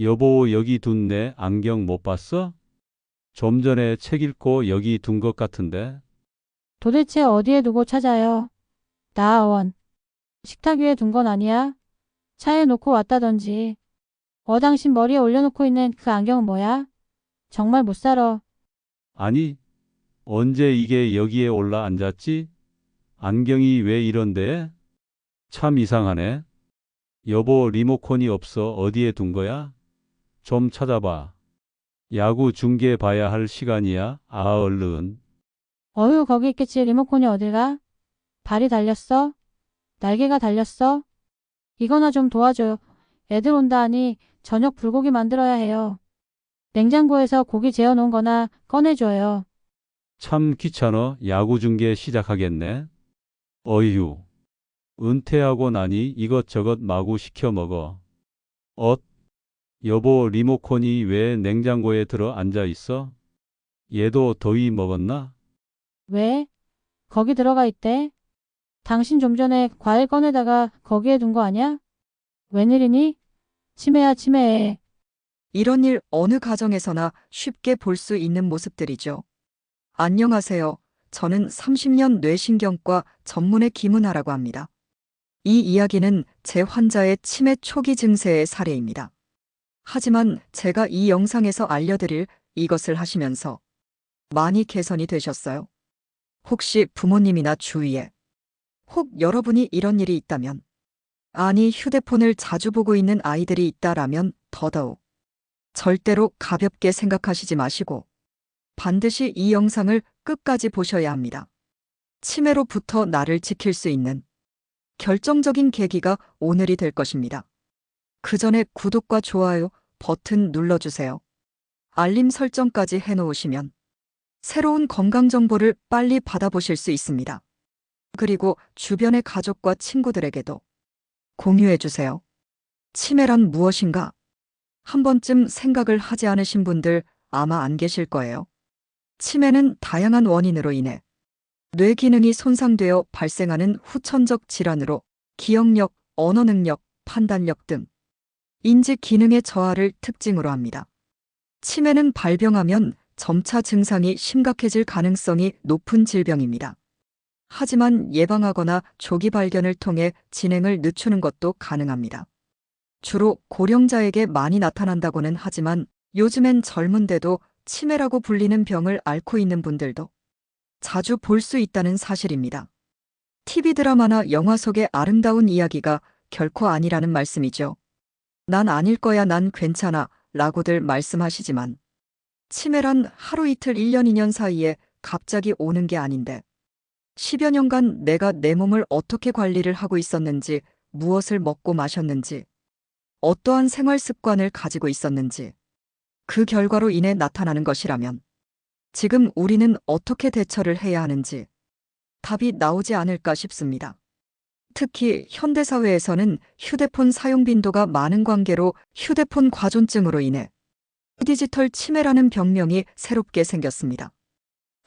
여보, 여기 둔 내 안경 못 봤어? 좀 전에 책 읽고 여기 둔 것 같은데. 도대체 어디에 두고 찾아요? 나아원. 식탁 위에 둔 건 아니야? 차에 놓고 왔다던지. 어 당신 머리에 올려놓고 있는 그 안경은 뭐야? 정말 못 살아. 아니, 언제 이게 여기에 올라 앉았지? 안경이 왜 이런데? 참 이상하네. 여보, 리모컨이 없어. 어디에 둔 거야? 좀 찾아봐. 야구 중계 봐야 할 시간이야. 아, 얼른. 어휴 거기 있겠지 리모컨이 어딜 가? 발이 달렸어? 날개가 달렸어? 이거나 좀 도와줘요. 애들 온다 하니 저녁 불고기 만들어야 해요. 냉장고에서 고기 재워놓은 거나 꺼내줘요. 참 귀찮아. 야구 중계 시작하겠네. 어휴. 은퇴하고 나니 이것저것 마구 시켜 먹어. 엇? 여보, 리모컨이 왜 냉장고에 들어 앉아 있어? 얘도 더위 먹었나? 왜? 거기 들어가 있대? 당신 좀 전에 과일 꺼내다가 거기에 둔 거 아니야? 웬일이니? 치매야 치매. 이런 일 어느 가정에서나 쉽게 볼 수 있는 모습들이죠. 안녕하세요. 저는 30년 뇌신경과 전문의 김은하라고 합니다. 이 이야기는 제 환자의 치매 초기 증세의 사례입니다. 하지만 제가 이 영상에서 알려드릴 이것을 하시면서 많이 개선이 되셨어요? 혹시 부모님이나 주위에 혹 여러분이 이런 일이 있다면 아니 휴대폰을 자주 보고 있는 아이들이 있다라면 더더욱 절대로 가볍게 생각하시지 마시고 반드시 이 영상을 끝까지 보셔야 합니다. 치매로부터 나를 지킬 수 있는 결정적인 계기가 오늘이 될 것입니다. 그 전에 구독과 좋아요 버튼 눌러주세요. 알림 설정까지 해놓으시면 새로운 건강 정보를 빨리 받아보실 수 있습니다. 그리고 주변의 가족과 친구들에게도 공유해주세요. 치매란 무엇인가? 한 번쯤 생각을 하지 않으신 분들 아마 안 계실 거예요. 치매는 다양한 원인으로 인해 뇌 기능이 손상되어 발생하는 후천적 질환으로 기억력, 언어 능력, 판단력 등 인지 기능의 저하를 특징으로 합니다. 치매는 발병하면 점차 증상이 심각해질 가능성이 높은 질병입니다. 하지만 예방하거나 조기 발견을 통해 진행을 늦추는 것도 가능합니다. 주로 고령자에게 많이 나타난다고는 하지만 요즘엔 젊은데도 치매라고 불리는 병을 앓고 있는 분들도 자주 볼 수 있다는 사실입니다. TV 드라마나 영화 속의 아름다운 이야기가 결코 아니라는 말씀이죠. 난 아닐 거야, 난 괜찮아 라고들 말씀하시지만 치매란 하루 이틀 1년 2년 사이에 갑자기 오는 게 아닌데 10여 년간 내가 내 몸을 어떻게 관리를 하고 있었는지, 무엇을 먹고 마셨는지, 어떠한 생활 습관을 가지고 있었는지, 그 결과로 인해 나타나는 것이라면 지금 우리는 어떻게 대처를 해야 하는지 답이 나오지 않을까 싶습니다. 특히 현대사회에서는 휴대폰 사용 빈도가 많은 관계로 휴대폰 과존증으로 인해 디지털 치매라는 병명이 새롭게 생겼습니다.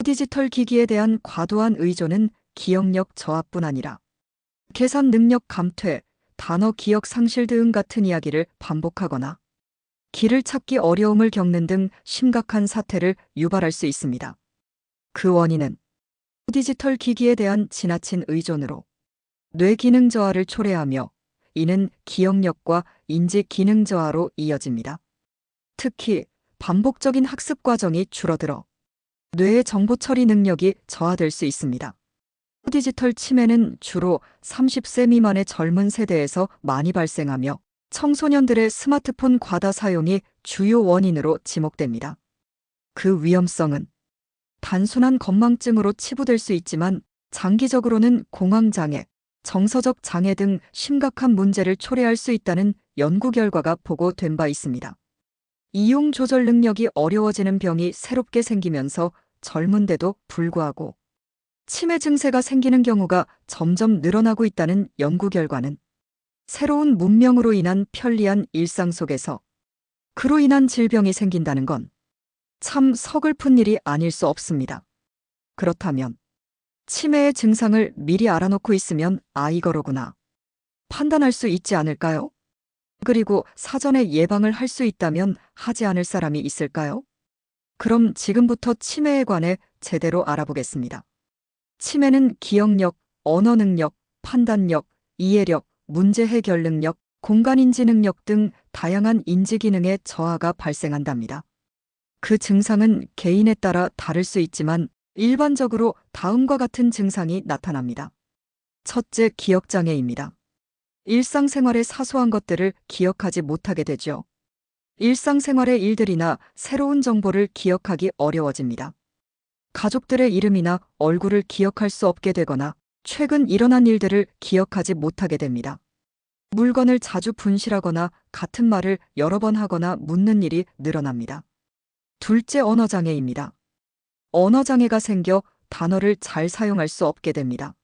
디지털 기기에 대한 과도한 의존은 기억력 저하뿐 아니라 계산 능력 감퇴, 단어 기억 상실 등 같은 이야기를 반복하거나 길을 찾기 어려움을 겪는 등 심각한 사태를 유발할 수 있습니다. 그 원인은 디지털 기기에 대한 지나친 의존으로 뇌 기능 저하를 초래하며 이는 기억력과 인지 기능 저하로 이어집니다. 특히 반복적인 학습 과정이 줄어들어 뇌의 정보 처리 능력이 저하될 수 있습니다. 디지털 치매는 주로 30세 미만의 젊은 세대에서 많이 발생하며 청소년들의 스마트폰 과다 사용이 주요 원인으로 지목됩니다. 그 위험성은 단순한 건망증으로 치부될 수 있지만 장기적으로는 공황장애, 정서적 장애 등 심각한 문제를 초래할 수 있다는 연구 결과가 보고된 바 있습니다. 이용 조절 능력이 어려워지는 병이 새롭게 생기면서 젊은데도 불구하고 치매 증세가 생기는 경우가 점점 늘어나고 있다는 연구 결과는 새로운 문명으로 인한 편리한 일상 속에서 그로 인한 질병이 생긴다는 건 참 서글픈 일이 아닐 수 없습니다. 그렇다면 치매의 증상을 미리 알아놓고 있으면 아 이거로구나 판단할 수 있지 않을까요? 그리고 사전에 예방을 할 수 있다면 하지 않을 사람이 있을까요? 그럼 지금부터 치매에 관해 제대로 알아보겠습니다. 치매는 기억력, 언어 능력, 판단력, 이해력, 문제 해결 능력, 공간 인지 능력 등 다양한 인지 기능의 저하가 발생한답니다. 그 증상은 개인에 따라 다를 수 있지만 일반적으로 다음과 같은 증상이 나타납니다. 첫째, 기억장애입니다. 일상생활의 사소한 것들을 기억하지 못하게 되죠. 일상생활의 일들이나 새로운 정보를 기억하기 어려워집니다. 가족들의 이름이나 얼굴을 기억할 수 없게 되거나 최근 일어난 일들을 기억하지 못하게 됩니다. 물건을 자주 분실하거나 같은 말을 여러 번 하거나 묻는 일이 늘어납니다. 둘째 언어장애입니다. 언어장애가 생겨 단어를 잘 사용할 수 없게 됩니다.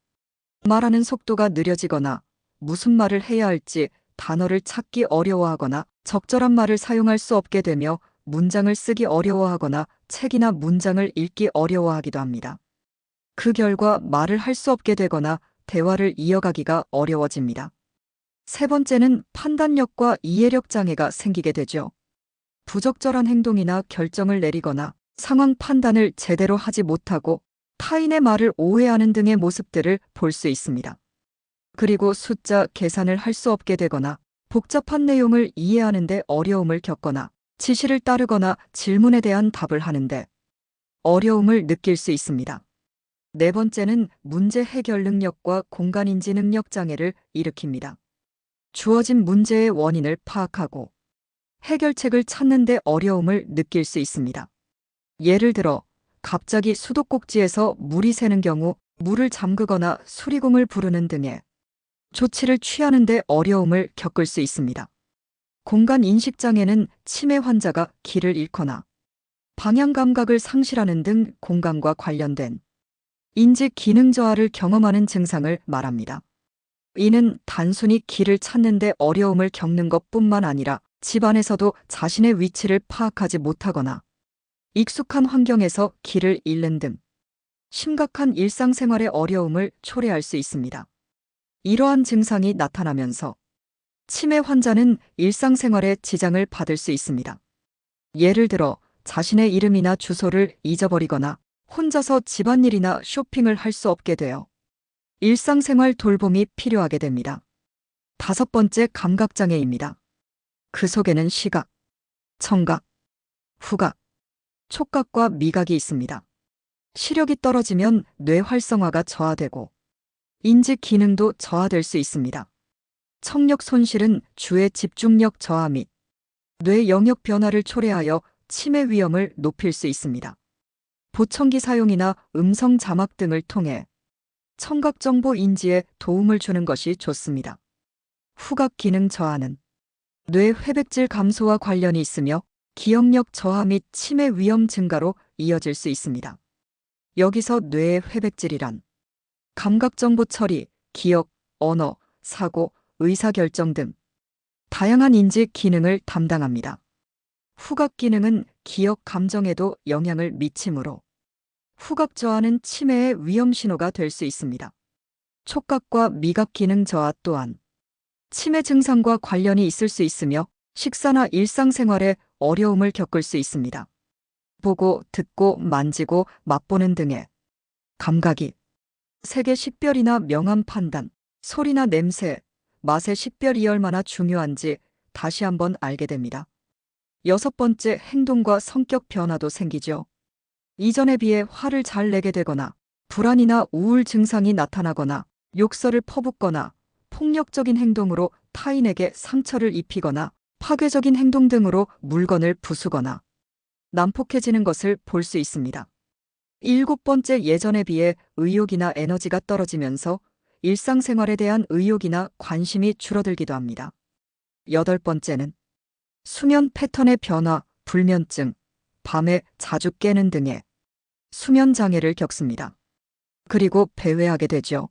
말하는 속도가 느려지거나 무슨 말을 해야 할지 단어를 찾기 어려워하거나 적절한 말을 사용할 수 없게 되며 문장을 쓰기 어려워하거나 책이나 문장을 읽기 어려워하기도 합니다. 그 결과 말을 할 수 없게 되거나 대화를 이어가기가 어려워집니다. 세 번째는 판단력과 이해력 장애가 생기게 되죠. 부적절한 행동이나 결정을 내리거나 상황 판단을 제대로 하지 못하고 타인의 말을 오해하는 등의 모습들을 볼 수 있습니다. 그리고 숫자 계산을 할 수 없게 되거나 복잡한 내용을 이해하는데 어려움을 겪거나 지시를 따르거나 질문에 대한 답을 하는데 어려움을 느낄 수 있습니다. 네 번째는 문제 해결 능력과 공간인지 능력 장애를 일으킵니다. 주어진 문제의 원인을 파악하고 해결책을 찾는 데 어려움을 느낄 수 있습니다. 예를 들어 갑자기 수도꼭지에서 물이 새는 경우 물을 잠그거나 수리공을 부르는 등의 조치를 취하는데 어려움을 겪을 수 있습니다. 공간 인식 장애는 치매 환자가 길을 잃거나 방향 감각을 상실하는 등 공간과 관련된 인지 기능 저하를 경험하는 증상을 말합니다. 이는 단순히 길을 찾는데 어려움을 겪는 것 뿐만 아니라 집안에서도 자신의 위치를 파악하지 못하거나 익숙한 환경에서 길을 잃는 등 심각한 일상생활의 어려움을 초래할 수 있습니다. 이러한 증상이 나타나면서 치매 환자는 일상생활에 지장을 받을 수 있습니다. 예를 들어 자신의 이름이나 주소를 잊어버리거나 혼자서 집안일이나 쇼핑을 할 수 없게 되어 일상생활 돌봄이 필요하게 됩니다. 다섯 번째 감각장애입니다. 그 속에는 시각, 청각, 후각, 촉각과 미각이 있습니다. 시력이 떨어지면 뇌 활성화가 저하되고 인지 기능도 저하될 수 있습니다. 청력 손실은 주의 집중력 저하 및 뇌 영역 변화를 초래하여 치매 위험을 높일 수 있습니다. 보청기 사용이나 음성 자막 등을 통해 청각 정보 인지에 도움을 주는 것이 좋습니다. 후각 기능 저하는 뇌 회백질 감소와 관련이 있으며 기억력 저하 및 치매 위험 증가로 이어질 수 있습니다. 여기서 뇌의 회백질이란 감각 정보 처리, 기억, 언어, 사고, 의사결정 등 다양한 인지 기능을 담당합니다. 후각 기능은 기억 감정에도 영향을 미치므로 후각 저하는 치매의 위험 신호가 될 수 있습니다. 촉각과 미각 기능 저하 또한 치매 증상과 관련이 있을 수 있으며 식사나 일상생활에 어려움을 겪을 수 있습니다. 보고, 듣고, 만지고, 맛보는 등의 감각이 색의 식별이나 명암 판단, 소리나 냄새, 맛의 식별이 얼마나 중요한지 다시 한번 알게 됩니다. 여섯 번째 행동과 성격 변화도 생기죠. 이전에 비해 화를 잘 내게 되거나 불안이나 우울 증상이 나타나거나 욕설을 퍼붓거나 폭력적인 행동으로 타인에게 상처를 입히거나 파괴적인 행동 등으로 물건을 부수거나 난폭해지는 것을 볼 수 있습니다. 일곱 번째 예전에 비해 의욕이나 에너지가 떨어지면서 일상생활에 대한 의욕이나 관심이 줄어들기도 합니다. 여덟 번째는 수면 패턴의 변화, 불면증, 밤에 자주 깨는 등의 수면 장애를 겪습니다. 그리고 배회하게 되죠.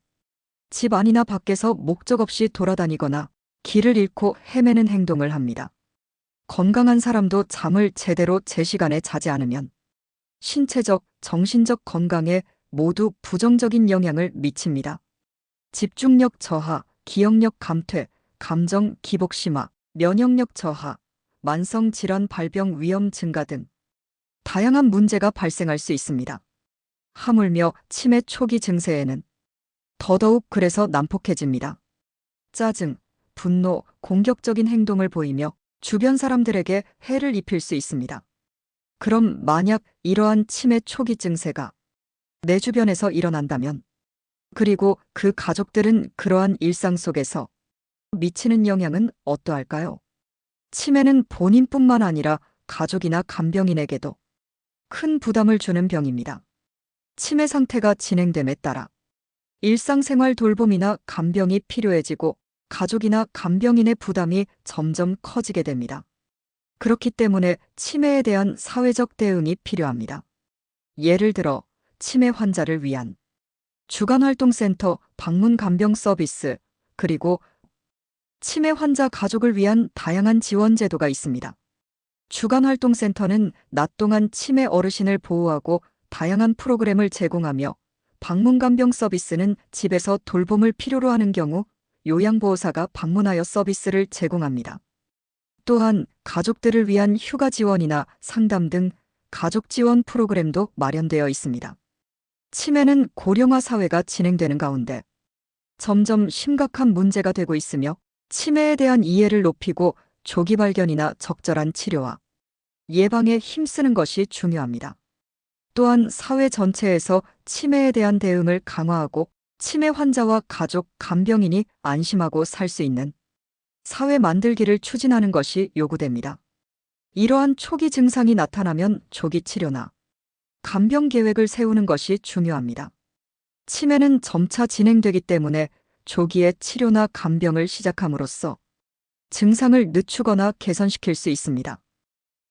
집 안이나 밖에서 목적 없이 돌아다니거나 길을 잃고 헤매는 행동을 합니다. 건강한 사람도 잠을 제대로 제 시간에 자지 않으면 신체적, 정신적 건강에 모두 부정적인 영향을 미칩니다. 집중력 저하, 기억력 감퇴, 감정 기복 심화, 면역력 저하, 만성 질환 발병 위험 증가 등 다양한 문제가 발생할 수 있습니다. 하물며 치매 초기 증세에는 더더욱 그래서 난폭해집니다. 짜증, 분노, 공격적인 행동을 보이며 주변 사람들에게 해를 입힐 수 있습니다. 그럼 만약 이러한 치매 초기 증세가 내 주변에서 일어난다면, 그리고 그 가족들은 그러한 일상 속에서 미치는 영향은 어떠할까요? 치매는 본인뿐만 아니라 가족이나 간병인에게도 큰 부담을 주는 병입니다. 치매 상태가 진행됨에 따라 일상생활 돌봄이나 간병이 필요해지고 가족이나 간병인의 부담이 점점 커지게 됩니다. 그렇기 때문에 치매에 대한 사회적 대응이 필요합니다. 예를 들어 치매 환자를 위한 주간활동센터 방문 간병 서비스 그리고 치매 환자 가족을 위한 다양한 지원 제도가 있습니다. 주간활동센터는 낮 동안 치매 어르신을 보호하고 다양한 프로그램을 제공하며 방문 간병 서비스는 집에서 돌봄을 필요로 하는 경우 요양보호사가 방문하여 서비스를 제공합니다. 또한 가족들을 위한 휴가 지원이나 상담 등 가족 지원 프로그램도 마련되어 있습니다. 치매는 고령화 사회가 진행되는 가운데 점점 심각한 문제가 되고 있으며 치매에 대한 이해를 높이고 조기 발견이나 적절한 치료와 예방에 힘쓰는 것이 중요합니다. 또한 사회 전체에서 치매에 대한 대응을 강화하고 치매 환자와 가족, 간병인이 안심하고 살 수 있는 사회 만들기를 추진하는 것이 요구됩니다. 이러한 초기 증상이 나타나면 조기 치료나 간병 계획을 세우는 것이 중요합니다. 치매는 점차 진행되기 때문에 조기에 치료나 간병을 시작함으로써 증상을 늦추거나 개선시킬 수 있습니다.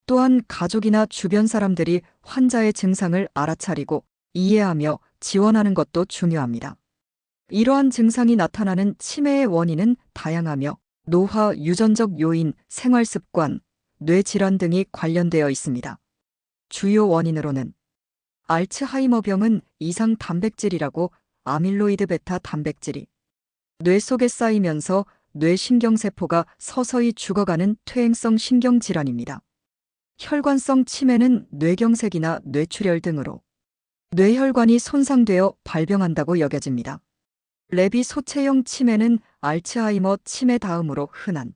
또한 가족이나 주변 사람들이 환자의 증상을 알아차리고 이해하며 지원하는 것도 중요합니다. 이러한 증상이 나타나는 치매의 원인은 다양하며 노화, 유전적 요인, 생활 습관, 뇌 질환 등이 관련되어 있습니다. 주요 원인으로는 알츠하이머병은 이상 단백질이라고 아밀로이드 베타 단백질이 뇌 속에 쌓이면서 뇌신경세포가 서서히 죽어가는 퇴행성 신경질환입니다. 혈관성 치매는 뇌경색이나 뇌출혈 등으로 뇌혈관이 손상되어 발병한다고 여겨집니다. 레비 소체형 치매는 알츠하이머 치매 다음으로 흔한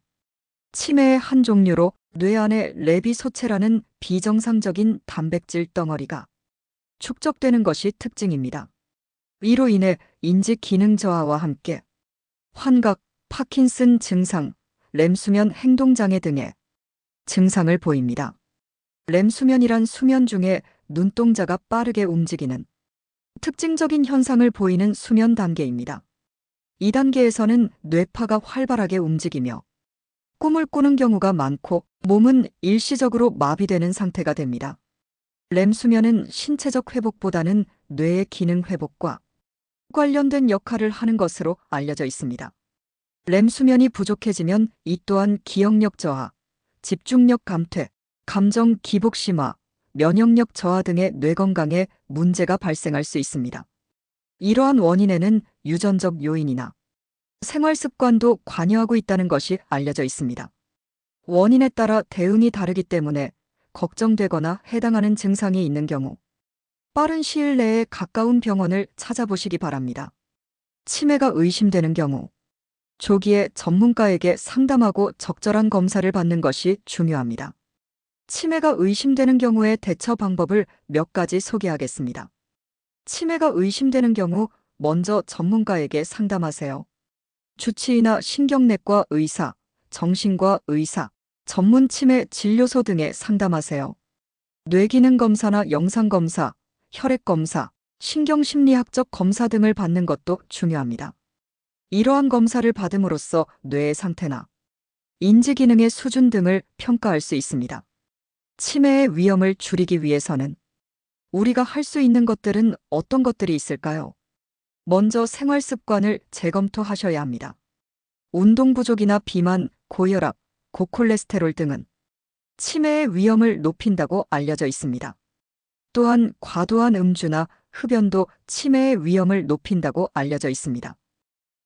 치매의 한 종류로 뇌 안에 레비 소체라는 비정상적인 단백질 덩어리가 축적되는 것이 특징입니다. 이로 인해 인지 기능 저하와 함께 환각, 파킨슨 증상, 렘수면 행동장애 등의 증상을 보입니다. 렘수면이란 수면 중에 눈동자가 빠르게 움직이는 특징적인 현상을 보이는 수면 단계입니다. 이 단계에서는 뇌파가 활발하게 움직이며 꿈을 꾸는 경우가 많고 몸은 일시적으로 마비되는 상태가 됩니다. 렘 수면은 신체적 회복보다는 뇌의 기능 회복과 관련된 역할을 하는 것으로 알려져 있습니다. 렘 수면이 부족해지면 이 또한 기억력 저하, 집중력 감퇴, 감정 기복 심화, 면역력 저하 등의 뇌 건강에 문제가 발생할 수 있습니다. 이러한 원인에는 유전적 요인이나 생활 습관도 관여하고 있다는 것이 알려져 있습니다. 원인에 따라 대응이 다르기 때문에 걱정되거나 해당하는 증상이 있는 경우 빠른 시일 내에 가까운 병원을 찾아보시기 바랍니다. 치매가 의심되는 경우 조기에 전문가에게 상담하고 적절한 검사를 받는 것이 중요합니다. 치매가 의심되는 경우의 대처 방법을 몇 가지 소개하겠습니다. 치매가 의심되는 경우 먼저 전문가에게 상담하세요. 주치의나 신경내과 의사, 정신과 의사, 전문 치매 진료소 등에 상담하세요. 뇌기능 검사나 영상 검사, 혈액 검사, 신경심리학적 검사 등을 받는 것도 중요합니다. 이러한 검사를 받음으로써 뇌의 상태나 인지 기능의 수준 등을 평가할 수 있습니다. 치매의 위험을 줄이기 위해서는 우리가 할 수 있는 것들은 어떤 것들이 있을까요? 먼저 생활 습관을 재검토하셔야 합니다. 운동 부족이나 비만, 고혈압, 고콜레스테롤 등은 치매의 위험을 높인다고 알려져 있습니다. 또한 과도한 음주나 흡연도 치매의 위험을 높인다고 알려져 있습니다.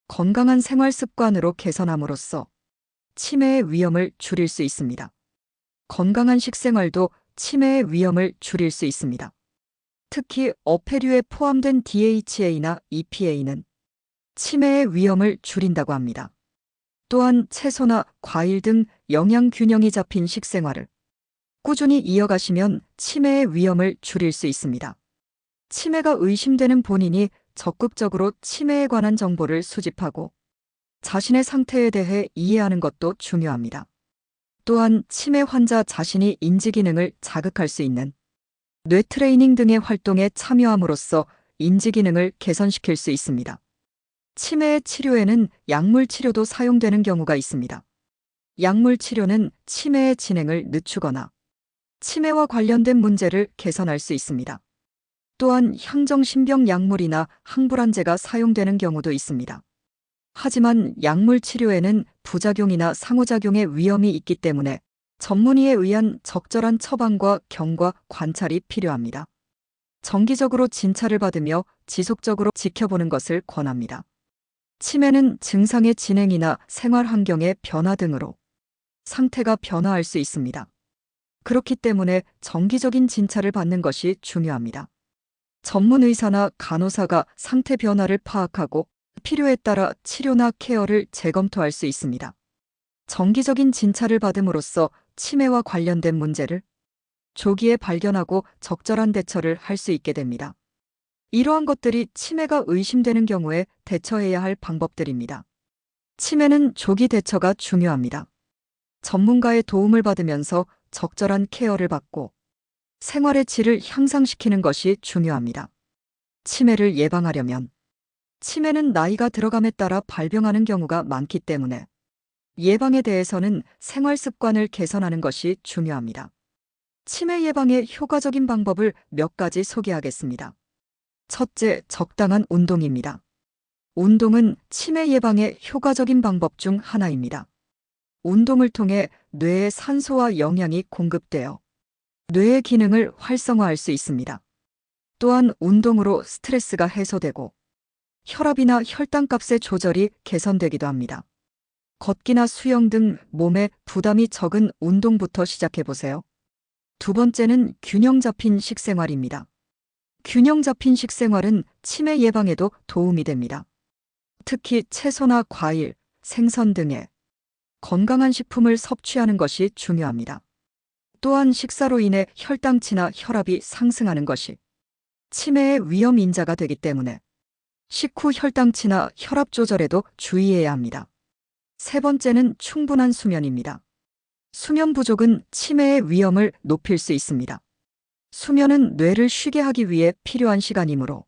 건강한 생활 습관으로 개선함으로써 치매의 위험을 줄일 수 있습니다. 건강한 식생활도 치매의 위험을 줄일 수 있습니다. 특히 어패류에 포함된 DHA나 EPA는 치매의 위험을 줄인다고 합니다. 또한 채소나 과일 등 영양 균형이 잡힌 식생활을 꾸준히 이어가시면 치매의 위험을 줄일 수 있습니다. 치매가 의심되는 본인이 적극적으로 치매에 관한 정보를 수집하고 자신의 상태에 대해 이해하는 것도 중요합니다. 또한 치매 환자 자신이 인지 기능을 자극할 수 있는 뇌 트레이닝 등의 활동에 참여함으로써 인지 기능을 개선시킬 수 있습니다. 치매의 치료에는 약물 치료도 사용되는 경우가 있습니다. 약물 치료는 치매의 진행을 늦추거나 치매와 관련된 문제를 개선할 수 있습니다. 또한 향정신병 약물이나 항불안제가 사용되는 경우도 있습니다. 하지만 약물 치료에는 부작용이나 상호작용의 위험이 있기 때문에 전문의에 의한 적절한 처방과 경과 관찰이 필요합니다. 정기적으로 진찰을 받으며 지속적으로 지켜보는 것을 권합니다. 치매는 증상의 진행이나 생활 환경의 변화 등으로 상태가 변화할 수 있습니다. 그렇기 때문에 정기적인 진찰을 받는 것이 중요합니다. 전문 의사나 간호사가 상태 변화를 파악하고 필요에 따라 치료나 케어를 재검토할 수 있습니다. 정기적인 진찰을 받음으로써 치매와 관련된 문제를 조기에 발견하고 적절한 대처를 할 수 있게 됩니다. 이러한 것들이 치매가 의심되는 경우에 대처해야 할 방법들입니다. 치매는 조기 대처가 중요합니다. 전문가의 도움을 받으면서 적절한 케어를 받고 생활의 질을 향상시키는 것이 중요합니다. 치매를 예방하려면 치매는 나이가 들어감에 따라 발병하는 경우가 많기 때문에 예방에 대해서는 생활 습관을 개선하는 것이 중요합니다. 치매 예방의 효과적인 방법을 몇 가지 소개하겠습니다. 첫째, 적당한 운동입니다. 운동은 치매 예방의 효과적인 방법 중 하나입니다. 운동을 통해 뇌에 산소와 영양이 공급되어 뇌의 기능을 활성화할 수 있습니다. 또한 운동으로 스트레스가 해소되고 혈압이나 혈당값의 조절이 개선되기도 합니다. 걷기나 수영 등 몸에 부담이 적은 운동부터 시작해 보세요. 두 번째는 균형 잡힌 식생활입니다. 균형 잡힌 식생활은 치매 예방에도 도움이 됩니다. 특히 채소나 과일, 생선 등의 건강한 식품을 섭취하는 것이 중요합니다. 또한 식사로 인해 혈당치나 혈압이 상승하는 것이 치매의 위험 인자가 되기 때문에 식후 혈당치나 혈압 조절에도 주의해야 합니다. 세 번째는 충분한 수면입니다. 수면 부족은 치매의 위험을 높일 수 있습니다. 수면은 뇌를 쉬게 하기 위해 필요한 시간이므로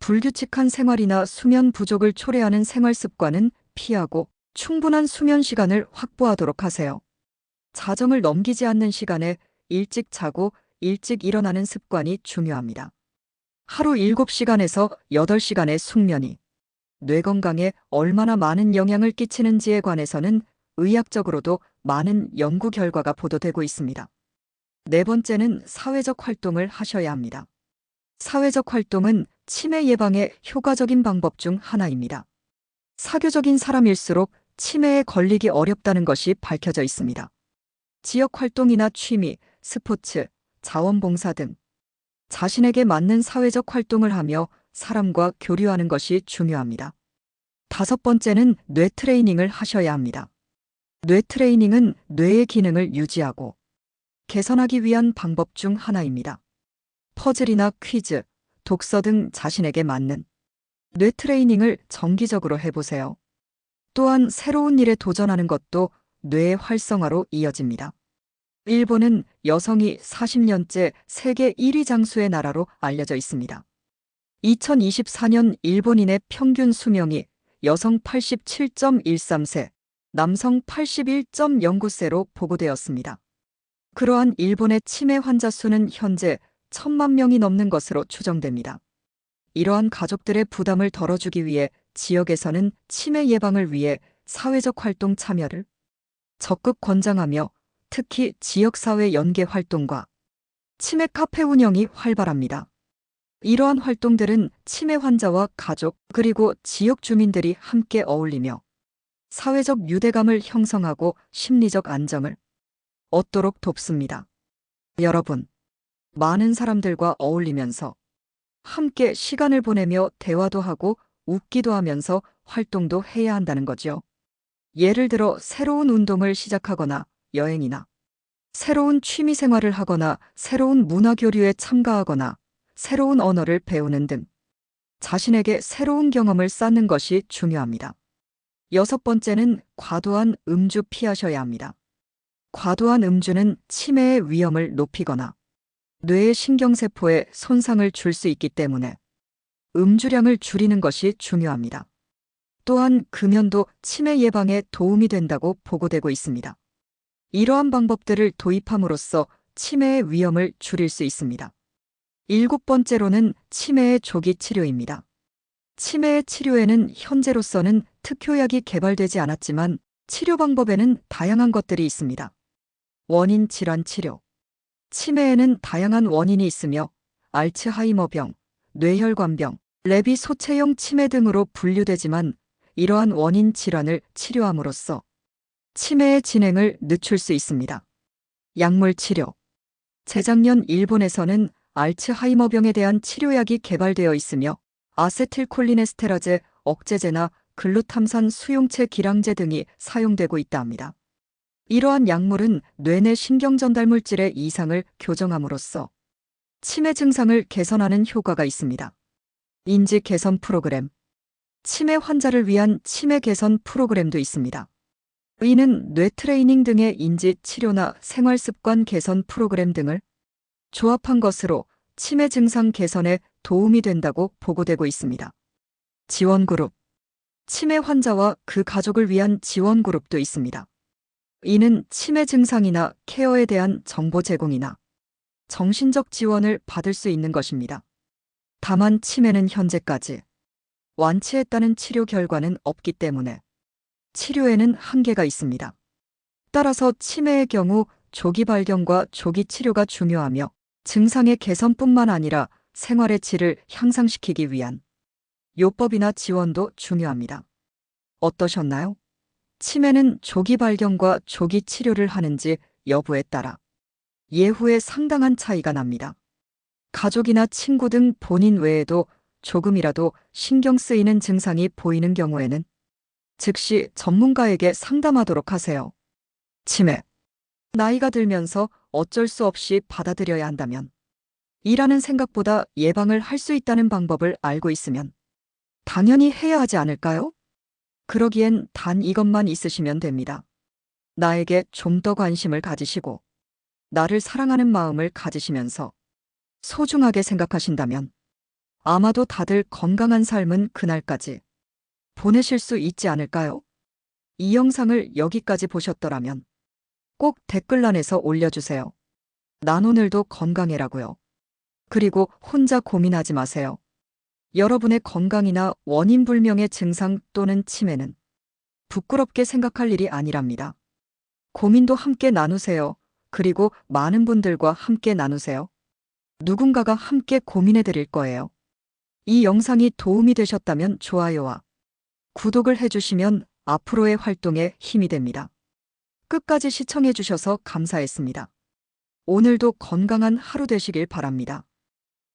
불규칙한 생활이나 수면 부족을 초래하는 생활 습관은 피하고 충분한 수면 시간을 확보하도록 하세요. 자정을 넘기지 않는 시간에 일찍 자고 일찍 일어나는 습관이 중요합니다. 하루 7시간에서 8시간의 숙면이 뇌 건강에 얼마나 많은 영향을 끼치는지에 관해서는 의학적으로도 많은 연구 결과가 보도되고 있습니다. 네 번째는 사회적 활동을 하셔야 합니다. 사회적 활동은 치매 예방에 효과적인 방법 중 하나입니다. 사교적인 사람일수록 치매에 걸리기 어렵다는 것이 밝혀져 있습니다. 지역 활동이나 취미, 스포츠, 자원봉사 등 자신에게 맞는 사회적 활동을 하며 사람과 교류하는 것이 중요합니다. 다섯 번째는 뇌 트레이닝을 하셔야 합니다. 뇌 트레이닝은 뇌의 기능을 유지하고 개선하기 위한 방법 중 하나입니다. 퍼즐이나 퀴즈, 독서 등 자신에게 맞는 뇌 트레이닝을 정기적으로 해보세요. 또한 새로운 일에 도전하는 것도 뇌의 활성화로 이어집니다. 일본은 여성이 40년째 세계 1위 장수의 나라로 알려져 있습니다. 2024년 일본인의 평균 수명이 여성 87.13세, 남성 81.09세로 보고되었습니다. 그러한 일본의 치매 환자 수는 현재 천만 명이 넘는 것으로 추정됩니다. 이러한 가족들의 부담을 덜어주기 위해 지역에서는 치매 예방을 위해 사회적 활동 참여를 적극 권장하며 특히 지역사회 연계 활동과 치매 카페 운영이 활발합니다. 이러한 활동들은 치매 환자와 가족 그리고 지역 주민들이 함께 어울리며 사회적 유대감을 형성하고 심리적 안정을 얻도록 돕습니다. 여러분, 많은 사람들과 어울리면서 함께 시간을 보내며 대화도 하고 웃기도 하면서 활동도 해야 한다는 거죠. 예를 들어 새로운 운동을 시작하거나 여행이나 새로운 취미 생활을 하거나 새로운 문화 교류에 참가하거나 새로운 언어를 배우는 등 자신에게 새로운 경험을 쌓는 것이 중요합니다. 여섯 번째는 과도한 음주 피하셔야 합니다. 과도한 음주는 치매의 위험을 높이거나 뇌의 신경세포에 손상을 줄 수 있기 때문에 음주량을 줄이는 것이 중요합니다. 또한 금연도 치매 예방에 도움이 된다고 보고되고 있습니다. 이러한 방법들을 도입함으로써 치매의 위험을 줄일 수 있습니다. 일곱 번째로는 치매의 조기 치료입니다. 치매의 치료에는 현재로서는 특효약이 개발되지 않았지만 치료 방법에는 다양한 것들이 있습니다. 원인 질환 치료. 치매에는 다양한 원인이 있으며 알츠하이머병, 뇌혈관병, 레비 소체형 치매 등으로 분류되지만 이러한 원인 질환을 치료함으로써 치매의 진행을 늦출 수 있습니다. 약물 치료. 재작년 일본에서는 알츠하이머병에 대한 치료약이 개발되어 있으며 아세틸콜린에스테라제, 억제제나 글루탐산 수용체 기량제 등이 사용되고 있다 합니다. 이러한 약물은 뇌내 신경전달 물질의 이상을 교정함으로써 치매 증상을 개선하는 효과가 있습니다. 인지 개선 프로그램. 치매 환자를 위한 치매 개선 프로그램도 있습니다. 이는 뇌 트레이닝 등의 인지 치료나 생활 습관 개선 프로그램 등을 조합한 것으로 치매 증상 개선에 도움이 된다고 보고되고 있습니다. 지원 그룹. 치매 환자와 그 가족을 위한 지원 그룹도 있습니다. 이는 치매 증상이나 케어에 대한 정보 제공이나 정신적 지원을 받을 수 있는 것입니다. 다만 치매는 현재까지 완치했다는 치료 결과는 없기 때문에 치료에는 한계가 있습니다. 따라서 치매의 경우 조기 발견과 조기 치료가 중요하며 증상의 개선뿐만 아니라 생활의 질을 향상시키기 위한 요법이나 지원도 중요합니다. 어떠셨나요? 치매는 조기 발견과 조기 치료를 하는지 여부에 따라 예후에 상당한 차이가 납니다. 가족이나 친구 등 본인 외에도 조금이라도 신경 쓰이는 증상이 보이는 경우에는 즉시 전문가에게 상담하도록 하세요. 치매. 나이가 들면서 어쩔 수 없이 받아들여야 한다면 이라는 생각보다 예방을 할 수 있다는 방법을 알고 있으면 당연히 해야 하지 않을까요? 그러기엔 단 이것만 있으시면 됩니다. 나에게 좀 더 관심을 가지시고 나를 사랑하는 마음을 가지시면서 소중하게 생각하신다면 아마도 다들 건강한 삶은 그날까지 보내실 수 있지 않을까요? 이 영상을 여기까지 보셨더라면 꼭 댓글란에서 올려주세요. 난 오늘도 건강해라고요. 그리고 혼자 고민하지 마세요. 여러분의 건강이나 원인 불명의 증상 또는 치매는 부끄럽게 생각할 일이 아니랍니다. 고민도 함께 나누세요. 그리고 많은 분들과 함께 나누세요. 누군가가 함께 고민해 드릴 거예요. 이 영상이 도움이 되셨다면 좋아요와 구독을 해주시면 앞으로의 활동에 힘이 됩니다. 끝까지 시청해 주셔서 감사했습니다. 오늘도 건강한 하루 되시길 바랍니다.